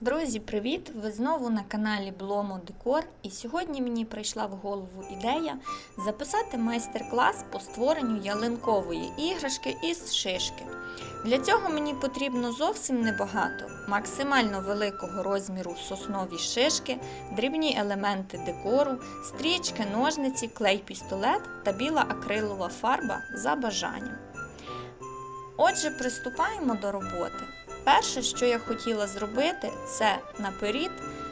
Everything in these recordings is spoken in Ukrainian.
Друзі, привіт! Ви знову на каналі Бломо Декор. І сьогодні мені прийшла в голову ідея записати майстер-клас по створенню ялинкової іграшки із шишки. Для цього мені потрібно зовсім небагато, максимально великого розміру соснові шишки, дрібні елементи декору, стрічки, ножниці, клей-пістолет та біла акрилова фарба за бажанням. Отже, приступаємо до роботи. Перше, що я хотіла зробити, це наперед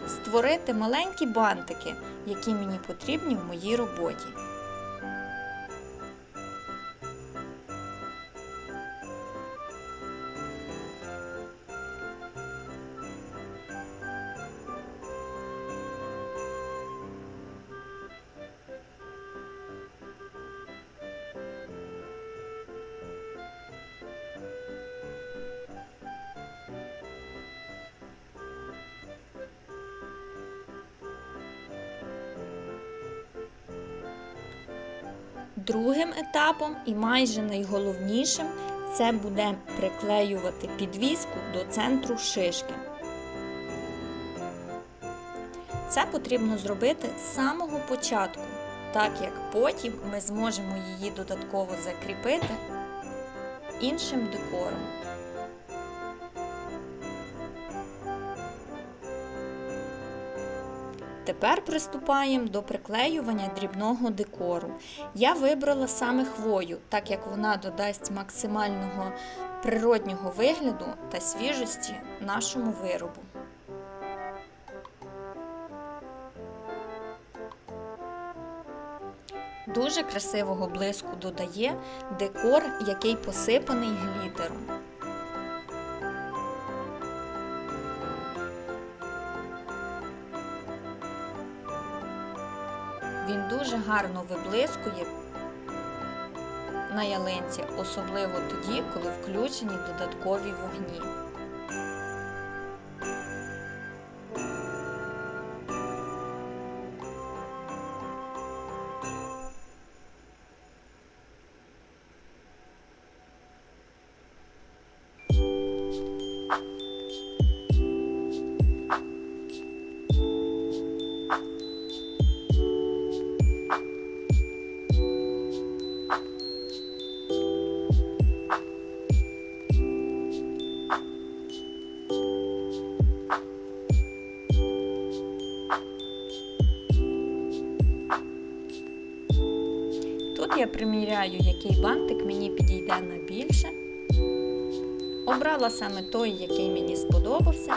створити маленькі бантики, які мені потрібні в моїй роботі. Другим етапом і майже найголовнішим це буде приклеювати підвіску до центру шишки. Це потрібно зробити з самого початку, так як потім ми зможемо її додатково закріпити іншим декором. Тепер приступаємо до приклеювання дрібного декору. Я вибрала саме хвою, так як вона додасть максимального природнього вигляду та свіжості нашому виробу. Дуже красивого блиску додає декор, який посипаний глітером. Він дуже гарно виблискує на ялинці, особливо тоді, коли включені додаткові вогні. Приміряю, який бантик мені підійде найбільше. Обрала саме той, який мені сподобався.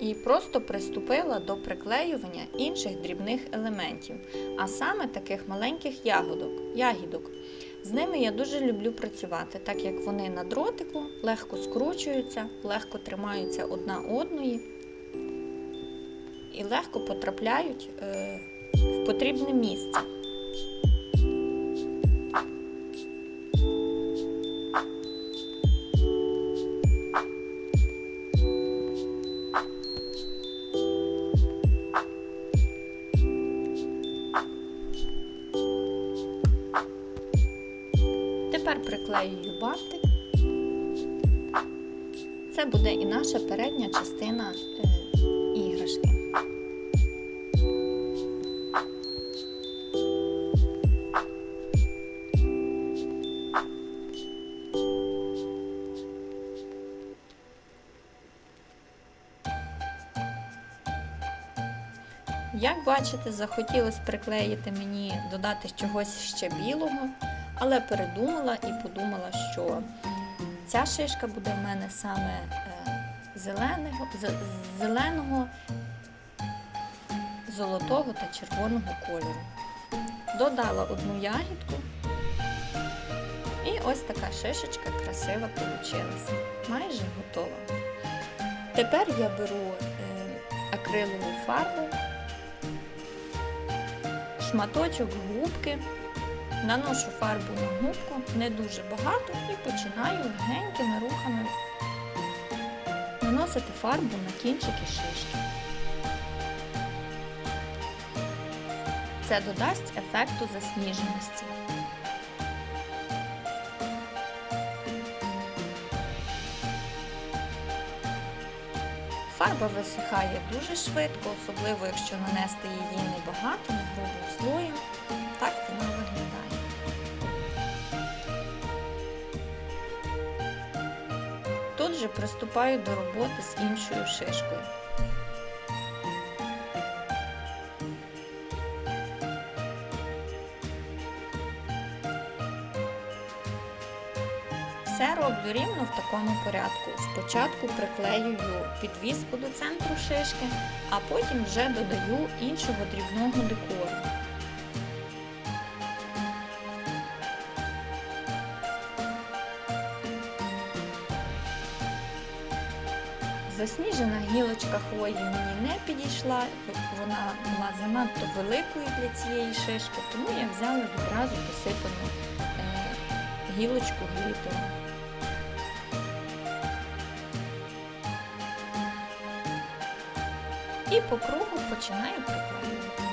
І просто приступила до приклеювання інших дрібних елементів, а саме таких маленьких ягодок, ягідок. З ними я дуже люблю працювати, так як вони на дротику легко скручуються, легко тримаються одна одної і легко потрапляють е, в потрібне місце. Приклеюю бантик. Це буде і наша передня частина е, іграшки. Як бачите, захотілося приклеїти мені, додати чогось ще білого, але передумала і подумала, що ця шишка буде в мене саме е, зеленого, зеленого, золотого та червоного кольору. Додала одну ягідку. І ось така шишечка красива вийшла. Майже готова. Тепер я беру е, акрилову фарбу шматочок губки, наношу фарбу на губку, не дуже багато, і починаю легенькими рухами наносити фарбу на кінчики шишки. Це додасть ефекту засніженості. Фарба висихає дуже швидко, особливо якщо нанести її небагато, не грубим слоєм. Тут же приступаю до роботи з іншою шишкою. Все роблю рівно в такому порядку. Спочатку приклеюю підвіску до центру шишки, а потім вже додаю іншого дрібного декору. Засніжена гілочка хвої мені не підійшла, вона була занадто великою для цієї шишки, тому я взяла відразу посипану е, гілочку глітером. І по кругу починаю приклеювати.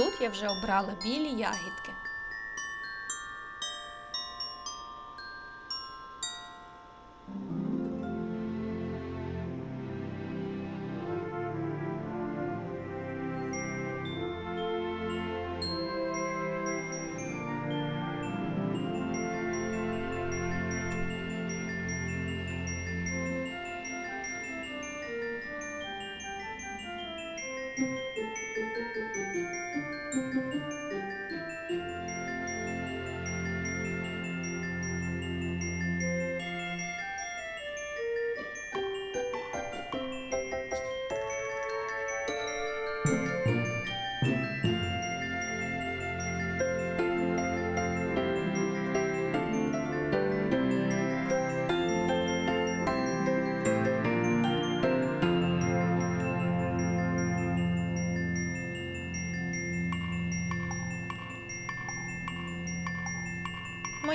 Тут я вже обрала білі ягідки.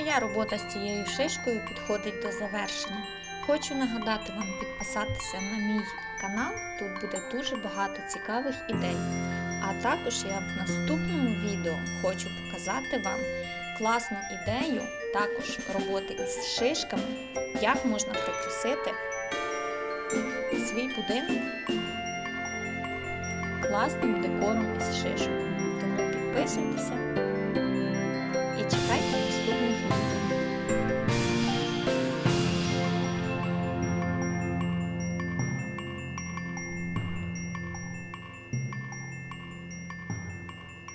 Моя робота з цією шишкою підходить до завершення. Хочу нагадати вам підписатися на мій канал, тут буде дуже багато цікавих ідей. А також я в наступному відео хочу показати вам класну ідею також роботи із шишками, як можна прикрасити свій будинок класним декором із шишок. Тому підписуйтеся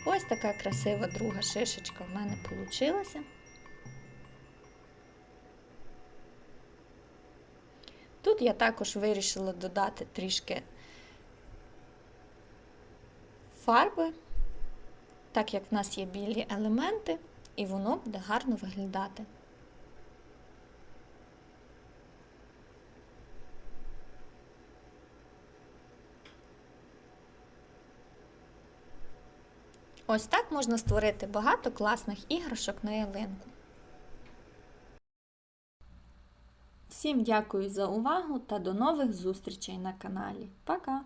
Ось така красива друга шишечка в мене вийшла. Тут я також вирішила додати трішки фарби, так як в нас є білі елементи, і воно буде гарно виглядати. Ось так можна створити багато класних іграшок на ялинку. Всім дякую за увагу та до нових зустрічей на каналі. Пока!